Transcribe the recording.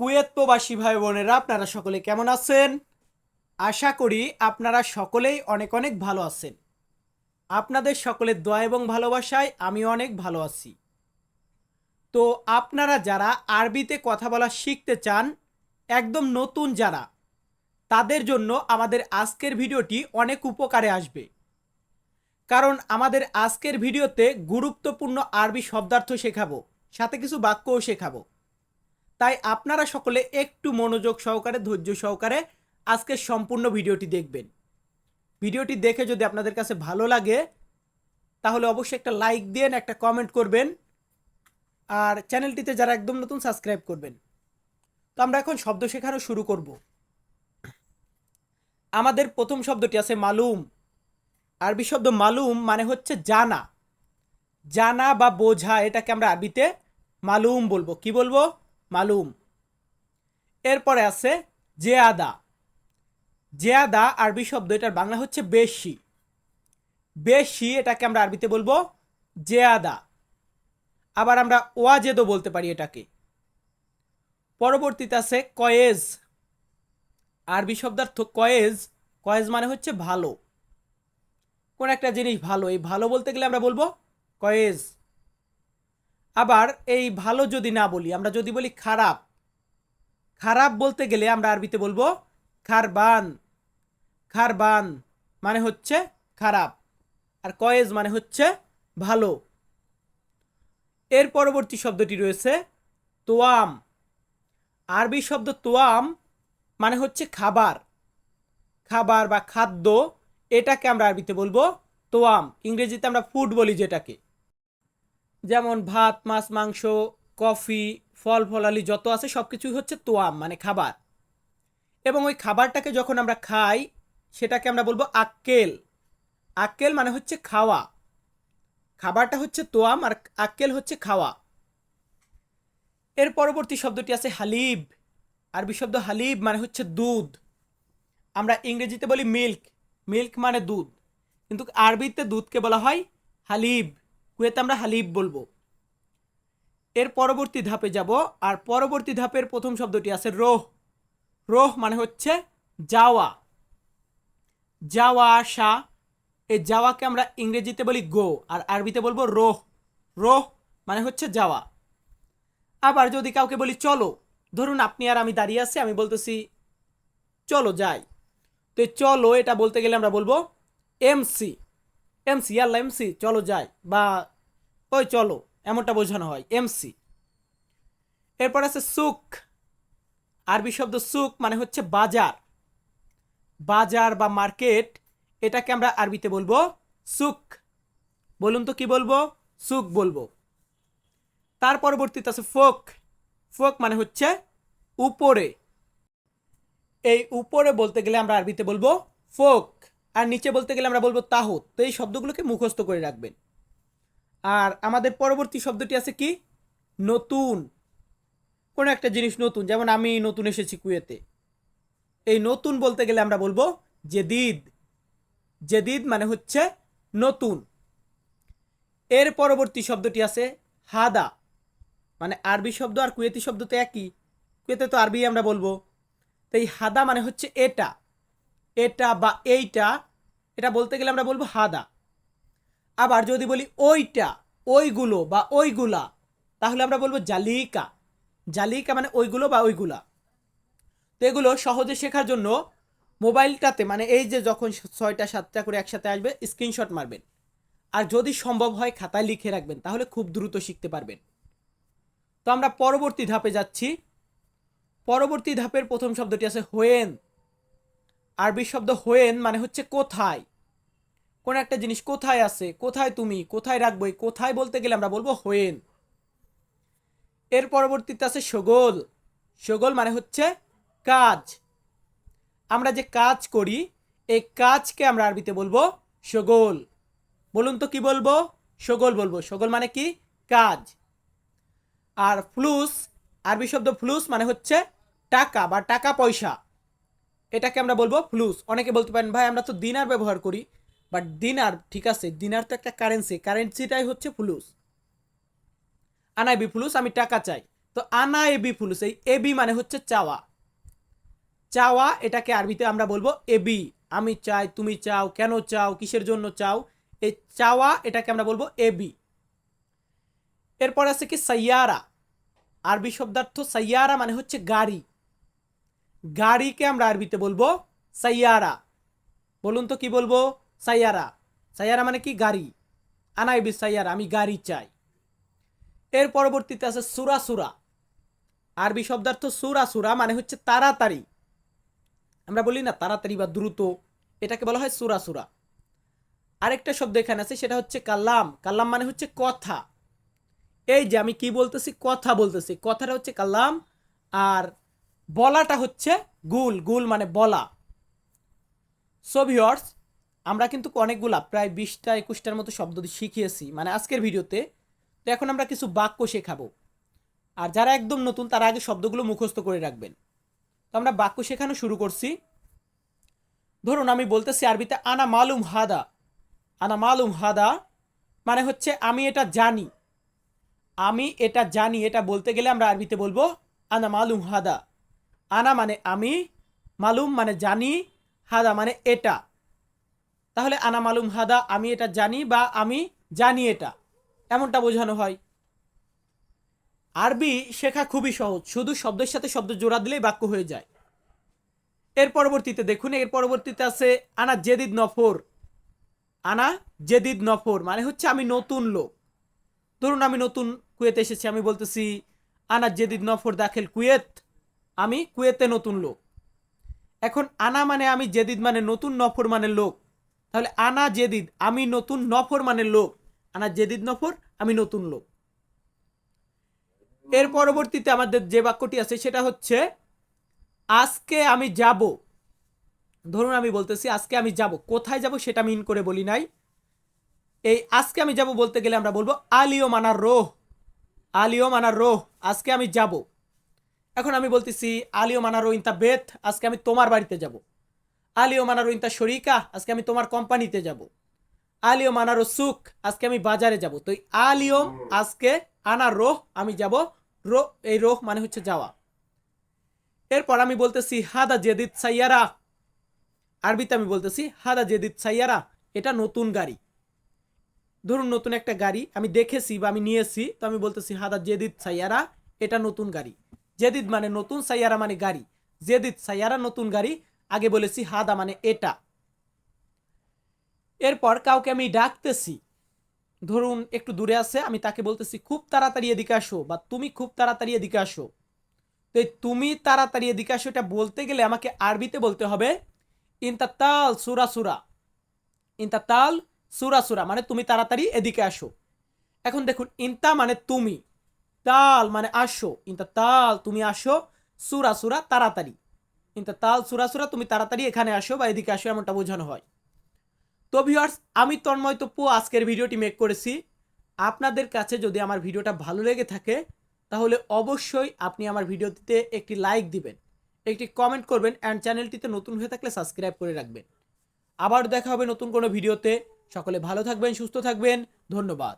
Kuwait প্রবাসী ভাই বোনেরা আপনারা সকলে কেমন আছেন? আশা করি আপনারা সকলেই অনেক অনেক ভালো আছেন। আপনাদের সকলের দয়া এবং ভালোবাসায় আমি অনেক ভালো আছি। তো আপনারা যারা আরবিতে কথা বলা শিখতে চান, একদম নতুন যারা, তাদের জন্য আমাদের আজকের ভিডিওটি অনেক উপকারে আসবে। কারণ আমাদের আজকের ভিডিওতে গুরুত্বপূর্ণ আরবি শব্দার্থ শেখাবো, সাথে কিছু বাক্যও শেখাবো। তাই আপনারা সকলে একটু মনোযোগ সহকারে, ধৈর্য সহকারে আজকের সম্পূর্ণ ভিডিওটি দেখবেন। ভিডিওটি দেখে যদি আপনাদের কাছে ভালো লাগে, তাহলে অবশ্যই একটা লাইক দেন একটা কমেন্ট করবেন। আর চ্যানেলটিতে যারা একদম নতুন, সাবস্ক্রাইব করবেন। তো আমরা এখন শব্দ শেখানো শুরু করব। আমাদের প্রথম শব্দটি আছে মালুম। আরবি শব্দ মালুম মানে হচ্ছে জানা। জানা বা বোঝা, এটাকে আমরা আরবিতে মালুম বলব। কি বলব? মালুম। এরপরে আছে জেয়াদা। জেয়াদা আরবি শব্দ, এটার বাংলা হচ্ছে বেশি। বেশি, এটাকে আমরা আরবিতে বলব জেয়াদা। আবার আমরা ওয়াজেদও বলতে পারি এটাকে। পরবর্তীতে আছে কয়েজ। আরবি শব্দার্থ কয়েজ কয়েজ মানে হচ্ছে ভালো। কোন একটা জিনিস ভালো, এই ভালো বলতে গেলে আমরা বলব কয়েজ। আবার এই ভালো যদি না বলি, আমরা যদি বলি খারাপ খারাপ বলতে গেলে আমরা আরবিতে বলব খারবান খারবান মানে হচ্ছে খারাপ, আর কয়েজ মানে হচ্ছে ভালো। এর পরবর্তী শব্দটি রয়েছে তোয়াম, আরবি শব্দ তোয়াম মানে হচ্ছে খাবার খাবার বা খাদ্য, এটাকে আমরা আরবিতে বলব তোয়াম, ইংরেজিতে আমরা ফুড বলি যেটাকে। যেমন ভাত, মাছ, মাংস, কফি, ফল ফলালি যত আছে সব কিছুই হচ্ছে তোয়াম মানে খাবার। এবং ওই খাবারটাকে যখন আমরা খাই, সেটাকে আমরা বলব আক্কেল। আক্কেল মানে হচ্ছে খাওয়া। খাবারটা হচ্ছে তোয়াম আর আক্কেল হচ্ছে খাওয়া। এর পরবর্তী শব্দটি আছে হালিব। আরবি শব্দ হালিব মানে হচ্ছে দুধ। আমরা ইংরেজিতে বলি মিল্ক। মিল্ক মানে দুধ। কিন্তু আরবিতে দুধকে বলা হয় হালিব। কুয়েতে আমরা হালিব বলব। এর পরবর্তী ধাপে যাব, আর পরবর্তী ধাপের প্রথম শব্দটি আছে রোহ। রোহ মানে হচ্ছে যাওয়া। যাওয়া আসা এই যাওয়াকে আমরা ইংরেজিতে বলি গো, আর আরবিতে বলব রোহ। রোহ মানে হচ্ছে যাওয়া। আবার যদি কাউকে বলি চলো, ধরুন আপনি আর আমি দাঁড়িয়ে আছি, আমি বলতেছি, চলো যাই। তো চলো এটা বলতে গেলে আমরা বলব এমসি এমসি আল্লাহ এমসি চলো যাই। বা, ওই চলো, এমনটা বোঝানো হয় এমসি এরপর আছে সুক আরবি শব্দ সুক মানে হচ্ছে বাজার। বাজার বা মার্কেট, এটাকে আমরা আরবিতে বলব সুক বলুন তো কি বলব? সুক বলব। তার পরবর্তীতে আছে ফোক। ফোক মানে হচ্ছে উপরে। এই উপরে বলতে গেলে আমরা আরবিতে বলব ফোক। আর নিচে বলতে গেলে আমরা বলব তাহুত। তো এই শব্দগুলোকে মুখস্থ করে রাখবেন। আর আমাদের পরবর্তী শব্দটি আছে কি? নতুন। কোনো একটা জিনিস নতুন। যেমন আমি নতুন এসেছি কুয়েতে। এই নতুন বলতে গেলে আমরা বলব জেদিদ। জেদিদ মানে হচ্ছে নতুন। এর পরবর্তী শব্দটি আছে হাদা। মানে আরবি শব্দ আর কুয়েতি শব্দ তো একই। কুয়েতে তো আরবি আমরা বলব। তো এই হাদা মানে হচ্ছে এটা। এটা বা এইটা, এটা বলতে গেলে আমরা বলব হাদা। আবার যদি বলি ওইটা, ওইগুলো বা ওইগুলা, তাহলে আমরা বলব জালিকা। জালিকা মানে ওইগুলো বা ওইগুলা। তো এগুলো সহজে শেখার জন্য মোবাইলটাতে মানে এই যে যখন ছয়টা, সাতটা করে একসাথে আসবে, স্ক্রিনশট মারবেন। আর যদি সম্ভব হয় খাতায় লিখে রাখবেন, তাহলে খুব দ্রুত শিখতে পারবেন। তো আমরা পরবর্তী ধাপে যাচ্ছি। পরবর্তী ধাপের প্রথম শব্দটি আছে হোয়েন। আরবি শব্দ হোয়েন মানে হচ্ছে কোথায়? কোন একটা জিনিস কোথায় আছে? কোথায় তুমি? কোথায় রাখব? কোথায় বলতে গেলে আমরা বলব হোয়েন। এর পরবর্তীতে আছে সগোল। সগোল মানে হচ্ছে কাজ। আমরা যে কাজ করি, এই কাজকে আমরা আরবিতে বলব সগোল। বলুন তো কি বলব? সগোল বলব। সগোল মানে কি? কাজ। আর ফ্লুস, আরবি শব্দ ফ্লুস মানে হচ্ছে টাকা বা টাকা পয়সা। এটাকে আমরা বলব ফ্লুস। অনেকে বলতে পারেন, ভাই, আমরা তো দিনার ব্যবহার করি। বাট দিনার, ঠিক আছে, দিনার তো একটা কারেন্সি কারেন্সিটাই হচ্ছে ফ্লুস। আনাইবি ফ্লুস, আমি টাকা চাই। তো আনা এবি ফ্লুস, এই এবি মানে হচ্ছে চাওয়া। চাওয়া, এটাকে আরবিতে আমরা বলব এবি আমি চাই, তুমি চাও, কেন চাও, কিসের জন্য চাও? এই চাওয়া, এটাকে আমরা বলব এবি এরপর আছে কি, সাইয়ারা। আরবি শব্দার্থ সাইয়ারা মানে হচ্ছে গাড়ি। গাড়িকে আমরা আরবিতে বলব সাইয়ারা। বলুন তো কি বলব? সাইয়ারা। সাইয়ারা মানে কি? গাড়ি। আনাইবি সাইয়ারা, আমি গাড়ি চাই। এর পরবর্তীতে আছে সুরা সুরা। আরবি শব্দার্থ সুরা সুরা মানে হচ্ছে তাড়াতাড়ি। আমরা বলি না তাড়াতাড়ি বা দ্রুত, এটাকে বলা হয় সুরা সুরা। আরেকটা শব্দ এখানে আছে, সেটা হচ্ছে কাল্লাম। কাল্লাম মানে হচ্ছে কথা। এই যে আমি কি বলতেছি? কথা বলতেছি। কথাটা হচ্ছে কাল্লাম আর বলাটা হচ্ছে গুল গুল মানে বলা। সো ভিওর্স আমরা কিন্তু অনেকগুলা, প্রায় বিশটা, একুশটার মতো শব্দ শিখিয়েছি। মানে আজকের ভিডিওতে, তো এখন আমরা কিছু বাক্য শেখাবো। আর যারা একদম নতুন, তারা আগে শব্দগুলো মুখস্থ করে রাখবেন। তো আমরা বাক্য শেখানো শুরু করছি। ধরুন, আমি বলতেছি আরবিতে, আনা মালুম হাদা। আনা মালুম হাদা মানে হচ্ছে, আমি এটা জানি। আমি এটা জানি, এটা বলতে গেলে আমরা আরবিতে বলব, আনা মালুম হাদা। আনা মানে আমি, মালুম মানে জানি, হাদা মানে এটা। তাহলে আনা মালুম, হাদা, আমি এটা জানি বা আমি জানি এটা। এমনটা বোঝানো হয়। আরবি শেখা খুবই সহজ। শুধু শব্দের সাথে শব্দ জোড়া দিলেই বাক্য হয়ে যায়। এর পরবর্তীতে দেখুন, এর পরবর্তীতে আছে আনা জেদিদ নফর। আনা জেদিদ নফর মানে হচ্ছে আমি নতুন লোক। ধরুন আমি নতুন কুয়েতে এসেছি, আমি বলতেছি, আনা জেদিদ নফর দাখেল কুয়েত। আমি কুয়েতে নতুন লোক। এখন আনা মানে আমি জেদিদ মানে নতুন নফর মানে লোক। তাহলে আনা জেদিদ, আমি নতুন নফর মানে লোক। আনা জেদিদ নফর, আমি নতুন লোক। এর পরবর্তীতে আমাদের যে বাক্যটি আছে, সেটা হচ্ছে, আজকে আমি যাব। ধরুন আমি বলতেছি, আজকে আমি যাব। কোথায় যাব সেটা মিন করে বলি নাই। এই আজকে আমি যাব বলতে গেলে আমরা বলব, আলিও মানার রোহ। আলিও মানার রোহ, আজকে আমি যাব। এখন আমি বলতেছি আলিও মানার রোহ ইনতা বেথ আজকে আমি তোমার বাড়িতে যাব। আলিও মানারো ইনতা শরিকা, আজকে আমি তোমার কোম্পানিতে যাব। আলিও মানারো সুখ আজকে আমি বাজারে যাব। তো আলিয়ম আজকে আনা রোহ আমি যাব। রো এই রোহ মানে হচ্ছে যাওয়া। এরপর আমি বলতেছি, হাদা জেদিত সাইয়ারা। আরবিতে আমি বলতেছি, হাদা জেদিত সাইয়ারা, এটা নতুন গাড়ি। ধরুন নতুন একটা গাড়ি, আমি দেখেছি বা আমি নিয়েছি, তো আমি বলতেছি, হাদা জেদিদ সাইয়ারা, এটা নতুন গাড়ি। জেদিদ মানে নতুন সাইয়ারা মানে গাড়ি। জেদিদ সাইয়ারা নতুন গাড়ি, আগে বলেছি হাদা মানে এটা। এরপর কাউকে আমি ডাকতেছি, ধরুন একটু দূরে আছে, আমি তাকে বলতেছি, খুব তাড়াতাড়ি এদিকে আসো, বা, তুমি খুব তাড়াতাড়ি এদিকে আসো। তো তুমি তাড়াতাড়ি এদিকে আসো এটা বলতে গেলে আমাকে আরবিতে বলতে হবে ইনতা তাল সুরা সুরা। ইনতা তাল সুরা সুরা মানে তুমি তাড়াতাড়ি এদিকে আসো। এখন দেখুন, ইনতা মানে তুমি। তাল মানে আসো। ইনতা তাল, তুমি আসো। সুরা সুরা, তাড়াতাড়ি। কিন্তু তাল, সুরা সুরা, তুমি তাড়াতাড়ি এখানে আসো বা এদিকে আসো, এমনটা বোঝানো হয়। তো ভিউয়ার্স আমি তন্ময় তপ্পু আজকের ভিডিওটি মেক করেছি। আপনাদের কাছে যদি আমার ভিডিওটা ভালো লেগে থাকে, তাহলে অবশ্যই আপনি আমার ভিডিওটিতে একটি লাইক দিবেন, একটি কমেন্ট করবেন অ্যান্ড চ্যানেলটিতে নতুন হয়ে থাকলে সাবস্ক্রাইব করে রাখবেন। আবার দেখা হবে নতুন কোনো ভিডিওতে। সকলে ভালো থাকবেন, সুস্থ থাকবেন। ধন্যবাদ।